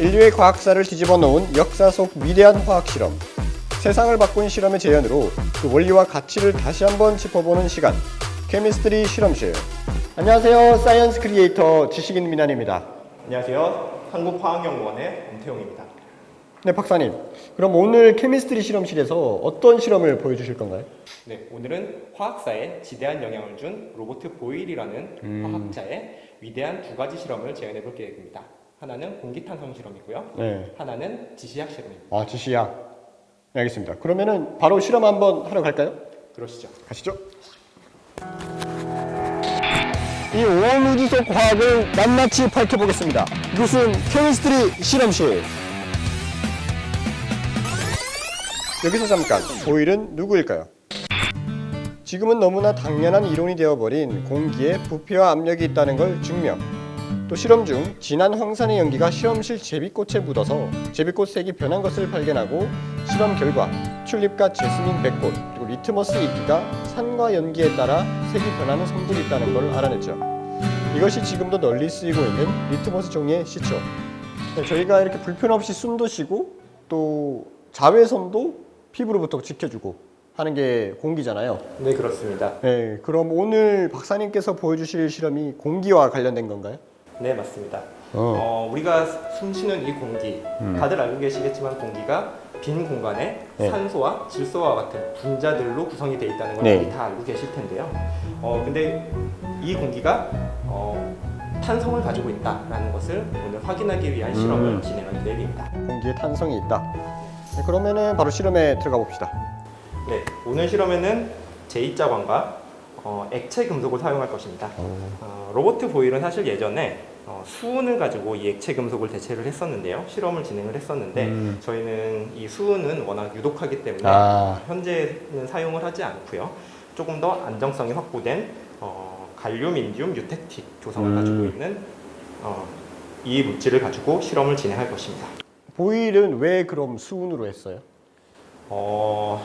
인류의 과학사를 뒤집어 놓은 역사 속 위대한 화학 실험. 세상을 바꾼 실험의 재현으로 그 원리와 가치를 다시 한번 짚어보는 시간. 케미스트리 실험실. 안녕하세요. 사이언스 크리에이터 지식인 민환입니다. 안녕하세요. 한국화학연구원의 엄태용입니다. 네, 박사님. 그럼 오늘 케미스트리 실험실에서 어떤 실험을 보여주실 건가요? 네, 오늘은 화학사에 지대한 영향을 준 로버트 보일이라는 화학자의 위대한 두 가지 실험을 재현해 볼 계획입니다. 하나는 공기탄성 실험이고요. 네. 하나는 지시약 실험입니다. 아, 지시야. 네, 알겠습니다. 그러면은 바로 실험 한번 하러 갈까요? 그러시죠. 가시죠. 이온 우주 속 과학을 낱낱이 밝혀보겠습니다. 이곳은 케미스트리 실험실. 여기서 잠깐, 보일은 누구일까요? 지금은 너무나 당연한 이론이 되어버린 공기에 부피와 압력이 있다는 걸 증명. 또 실험 중 진한 황산의 연기가 실험실 제비꽃에 묻어서 제비꽃 색이 변한 것을 발견하고 실험 결과 튤립과 제스민 백꽃 그리고 리트머스 이끼가 산과 연기에 따라 색이 변하는 성분이 있다는 걸 알아냈죠. 이것이 지금도 널리 쓰이고 있는 리트머스 종이의 시초. 네, 저희가 이렇게 불편 없이 숨도 쉬고 또 자외선도 피부로부터 지켜주고 하는 게 공기잖아요. 네, 그렇습니다. 네, 그럼 오늘 박사님께서 보여주실 실험이 공기와 관련된 건가요? 네, 맞습니다. 어. 어, 우리가 숨쉬는 이 공기, 다들 알고 계시겠지만 공기가 빈 공간에 네. 산소와 질소와 같은 분자들로 구성이 되어 있다는 걸 네. 다 알고 계실 텐데요. 어, 근데 이 공기가 어, 탄성을 가지고 있다라는 것을 오늘 확인하기 위한 실험을 음. 진행할 계획입니다. 공기에 탄성이 있다. 네, 그러면은 바로 실험에 들어가 봅시다. 네, 오늘 실험에는 제2자관과 어, 액체 금속을 사용할 것입니다. 어, 로버트 보일은 사실 예전에 어, 수은을 가지고 이 액체 금속을 대체를 했었는데요. 실험을 진행을 했었는데 음. 저희는 이 수은은 워낙 유독하기 때문에 아. 현재는 사용을 하지 않고요. 조금 더 안정성이 확보된 어, 갈륨, 인디움, 유택틱 조성을 음. 가지고 있는 어, 이 물질을 가지고 실험을 진행할 것입니다. 보일은 왜 그럼 수은으로 했어요? 어,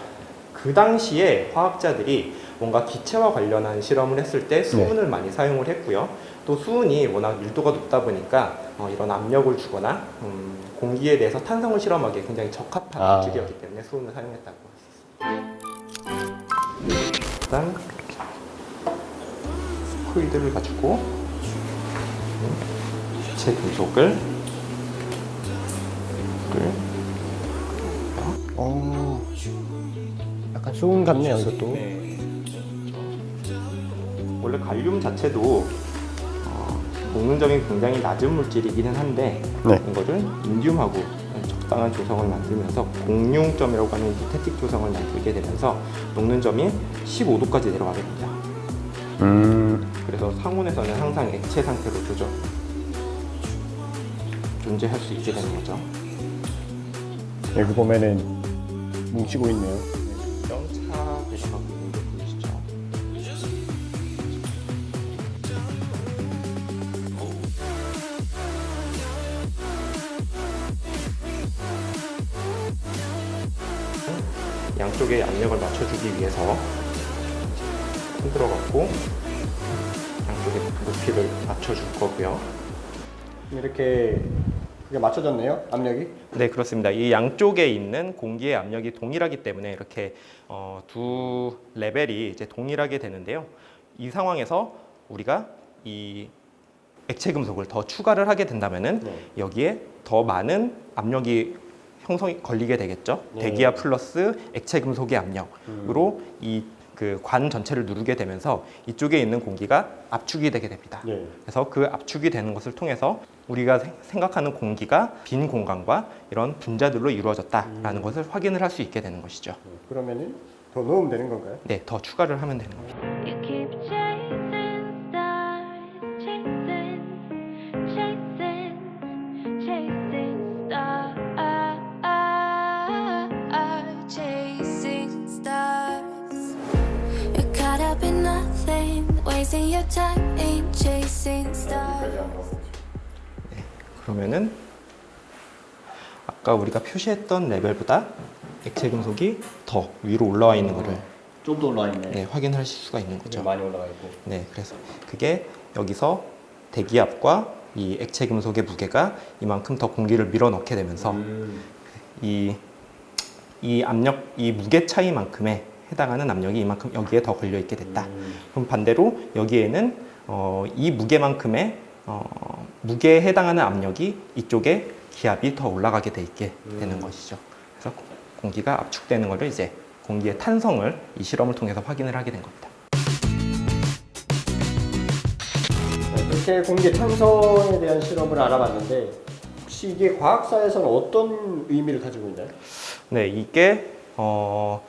그 당시에 화학자들이 뭔가 기체와 관련한 실험을 했을 때 수은을 네. 많이 사용을 했고요. 또 수은이 워낙 밀도가 높다 보니까 어, 이런 압력을 주거나 음, 공기에 대해서 탄성을 실험하기에 굉장히 적합한 아. 물질이었기 때문에 수은을 사용했다고 있습니다. 일단 스코이드를 가지고 음, 제 금속을 을 어, 약간 수은 같네요, 이것도. 네. 원래 갈륨 자체도 어, 녹는 점이 굉장히 낮은 물질이기는 한데 네. 이거를 인듐하고 적당한 조성을 만들면서 공룡점이라고 하는 유테틱 조성을 만들게 되면서 녹는 점이 15도까지 내려가게 됩니다. 음, 그래서 상온에서는 항상 액체 상태로 조절 존재할 수 있게 되는 거죠. 여기 보면은 뭉치고 있네요. 양쪽에 압력을 맞춰주기 위해서 흔들어 갖고 양쪽에 높이를 맞춰줄 거고요. 이렇게 그게 맞춰졌네요, 압력이. 네, 그렇습니다. 이 양쪽에 있는 공기의 압력이 동일하기 때문에 이렇게 어, 두 레벨이 이제 동일하게 되는데요. 이 상황에서 우리가 이 액체 금속을 더 추가를 하게 된다면은 네. 여기에 더 많은 압력이 형성이 걸리게 되겠죠. 네. 대기압 플러스 액체 금속의 압력으로 이 그 관 전체를 누르게 되면서 이쪽에 있는 공기가 압축이 되게 됩니다. 네. 그래서 그 압축이 되는 것을 통해서 우리가 생- 생각하는 공기가 빈 공간과 이런 분자들로 이루어졌다라는 것을 확인을 할 수 있게 되는 것이죠. 그러면은 더 넣으면 되는 건가요? 네, 더 추가를 하면 되는 겁니다. You wasting your time in chasing stars. 그러면은 아까 우리가 표시했던 레벨보다 액체 금속이 더 위로 올라와 있는 것을 좀더 올라와 있네. 네, 확인하실 수가 있는 거죠. 많이 올라가 있고. 네, 그래서 그게 여기서 대기압과 이 액체 금속의 무게가 이만큼 더 공기를 밀어넣게 되면서 음. 이, 이 압력, 이 무게 차이만큼에 해당하는 압력이 이만큼 여기에 더 걸려 있게 됐다. 음. 그럼 반대로 여기에는 어, 이 무게만큼의 어, 무게에 해당하는 압력이 이쪽에 기압이 더 올라가게 돼 있게 되는 음. 것이죠. 그래서 고- 공기가 압축되는 것을 이제 공기의 탄성을 이 실험을 통해서 확인을 하게 된 겁니다. 네, 그렇게 공기 탄성에 대한 실험을 알아봤는데 혹시 이게 과학사에서는 어떤 의미를 가지고 있나요? 네, 이게 어,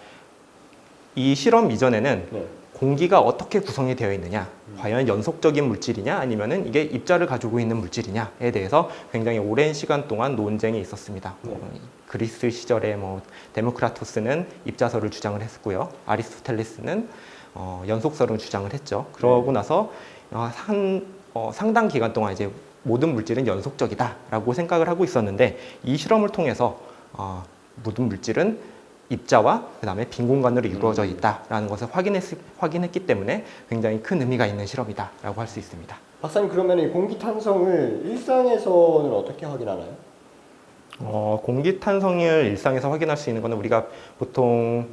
이 실험 이전에는 네. 공기가 어떻게 구성이 되어 있느냐, 과연 연속적인 물질이냐, 아니면은 이게 입자를 가지고 있는 물질이냐에 대해서 굉장히 오랜 시간 동안 논쟁이 있었습니다. 네. 어, 이 그리스 시절에 뭐 데모크라토스는 입자설을 주장을 했고요, 아리스토텔레스는 어, 연속설을 주장을 했죠. 그러고 나서 어, 한 어, 상당 기간 동안 이제 모든 물질은 연속적이다라고 생각을 하고 있었는데 이 실험을 통해서 어, 모든 물질은 입자와 그 다음에 빈 공간으로 이루어져 있다라는 것을 확인했, 확인했기 때문에 굉장히 큰 의미가 있는 실험이다라고 할 수 있습니다. 박사님 그러면 이 공기 탄성을 일상에서는 어떻게 확인하나요? 어, 공기 탄성을 일상에서 확인할 수 있는 것은 우리가 보통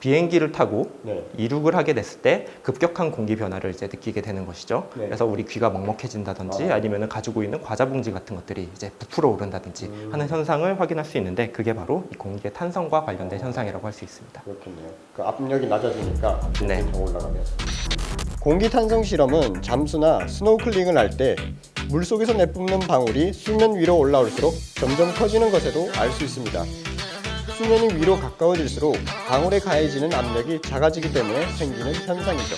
비행기를 타고 네. 이륙을 하게 됐을 때 급격한 공기 변화를 이제 느끼게 되는 것이죠. 네. 그래서 우리 귀가 먹먹해진다든지 아. 아니면 가지고 있는 과자 봉지 같은 것들이 이제 부풀어 오른다든지 음. 하는 현상을 확인할 수 있는데 그게 바로 이 공기의 탄성과 관련된 현상이라고 할 수 있습니다. 그렇겠네요. 그 압력이 낮아지니까 네. 더 올라가면. 공기 탄성 실험은 잠수나 스노클링을 할 때 물속에서 내뿜는 방울이 수면 위로 올라올수록 점점 커지는 것에도 알 수 있습니다. 수면이 위로 가까워질수록 방울에 가해지는 압력이 작아지기 때문에 생기는 현상이죠.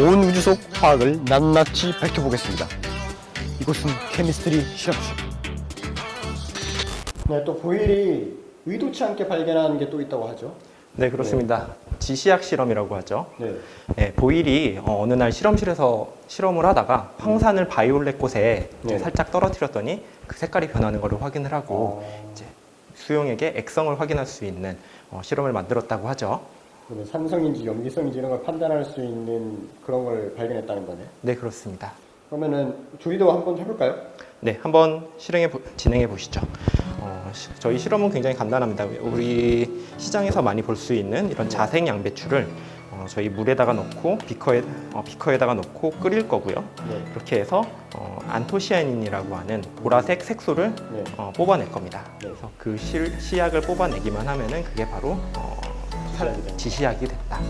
온 우주 속 화학을 낱낱이 밝혀보겠습니다. 이곳은 케미스트리 실험실. 네, 또 보일이 의도치 않게 발견하는 게 또 있다고 하죠. 네, 그렇습니다. 지시약 실험이라고 하죠. 네. 네, 보일이 어, 어느 날 실험실에서 실험을 하다가 황산을 바이올렛 이제 네. 살짝 떨어뜨렸더니 그 색깔이 변하는 것을 확인을 하고 어, 이제 수용액의 액성을 확인할 수 있는 어, 실험을 만들었다고 하죠. 그러면 산성인지 염기성인지 이런 걸 판단할 수 있는 그런 걸 발견했다는 거네. 네, 그렇습니다. 그러면은 조리도 한번 해볼까요? 네, 한번 실행해 보- 진행해 보시죠. 어, 시- 저희 실험은 굉장히 간단합니다. 우리 시장에서 많이 볼 수 있는 이런 자생 양배추를 어, 저희 물에다가 넣고 비커에 어, 비커에다가 넣고 끓일 거고요. 네. 그렇게 해서 어, 안토시아닌이라고 하는 보라색 색소를 네. 어, 뽑아낼 겁니다. 네. 그래서 그 실, 시약을 뽑아내기만 하면은 그게 바로 어, 살- 지시약이 된다. 지시약이 됐다.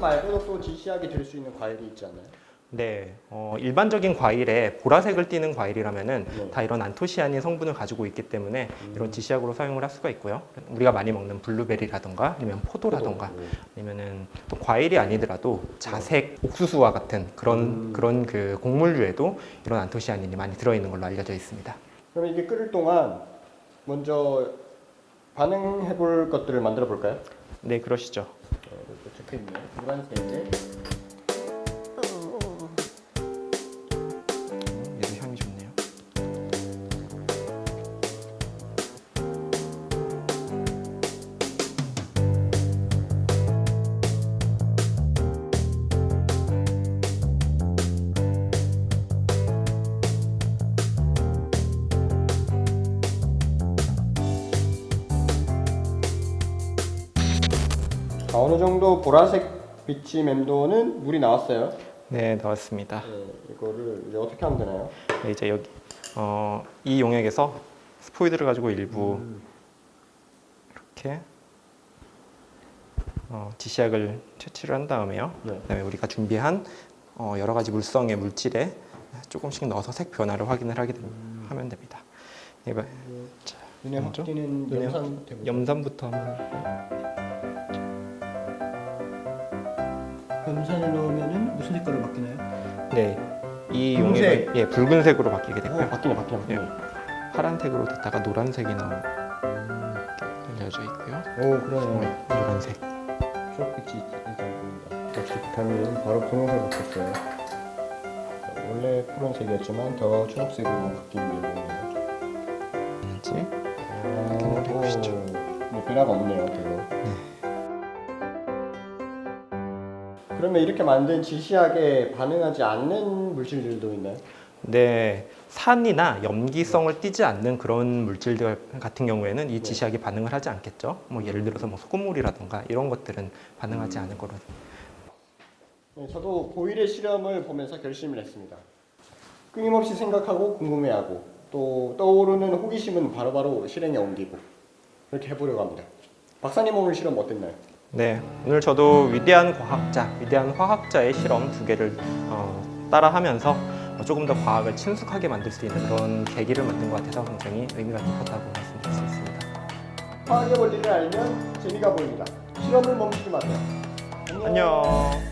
양배추 말고도 또 지시하게 될 수 있는 과일이 않나요? 네, 어, 일반적인 과일에 보라색을 띠는 과일이라면은 네. 다 이런 안토시아닌 성분을 가지고 있기 때문에 이런 지시약으로 사용을 할 수가 있고요. 우리가 많이 먹는 블루베리라든가 아니면 포도라든가 포도. 네. 아니면은 또 과일이 아니더라도 자색 옥수수와 같은 그런 음. 그런 그 곡물류에도 이런 안토시아닌이 많이 들어 있는 걸로 알려져 있습니다. 그러면 이게 끓일 동안 먼저 반응해 볼 것들을 만들어 볼까요? 네, 그러시죠. 적혀 있네요. 노란색. 자, 어느 정도 보라색 빛이 맴도는 물이 나왔어요. 네, 나왔습니다. 네, 이거를 이제 어떻게 하면 되나요? 네, 이제 여기 어, 이 용액에서 스포이드를 가지고 일부 음. 이렇게 어, 지시약을 채취를 한 다음에요. 네. 그다음에 우리가 준비한 어, 여러 가지 물성의 물질에 조금씩 넣어서 색 변화를 확인을 하게 됩, 하면 됩니다. 네, 봐- 자, 눈에 먼저 띄는 염산 염산부터 한번 염산을 넣으면은 무슨 색깔을 바뀌나요? 네, 이 붉은색. 용액은 예, 붉은색으로 바뀌게 오, 되고요. 바뀌네 바뀌네 바뀌네. 파란색으로 됐다가 노란색이 나오 알려져 있고요. 오 그러네. 네, 노란색. 초록빛이 일단 보인다. 비타민 바로 분홍색 바뀌었어요. 원래 푸른색이었지만 더 초록색으로 바뀐 예정이에요. 뭐지? 확인을 해보시죠. 뭐 변화가 없네요, 별로. 그러면 이렇게 만든 지시약에 반응하지 않는 물질들도 있나요? 네, 산이나 염기성을 띠지 않는 그런 물질들 같은 경우에는 이 지시약이 반응을 하지 않겠죠. 뭐 예를 들어서 뭐 소금물이라든가 이런 것들은 반응하지 않을 거로. 네, 저도 보일의 실험을 보면서 결심을 했습니다. 끊임없이 생각하고 궁금해하고 또 떠오르는 호기심은 바로바로 실행에 옮기고 그렇게 해보려고 합니다. 박사님 오늘 실험 어땠나요? 네, 오늘 저도 위대한 과학자, 위대한 화학자의 실험 두 개를 어, 따라하면서 조금 더 과학을 친숙하게 만들 수 있는 그런 계기를 만든 것 같아서 굉장히 의미가 깊었다고 말씀드릴 수 있습니다. 화학의 원리를 알면 재미가 보입니다. 실험을 멈추지 마세요. 안녕.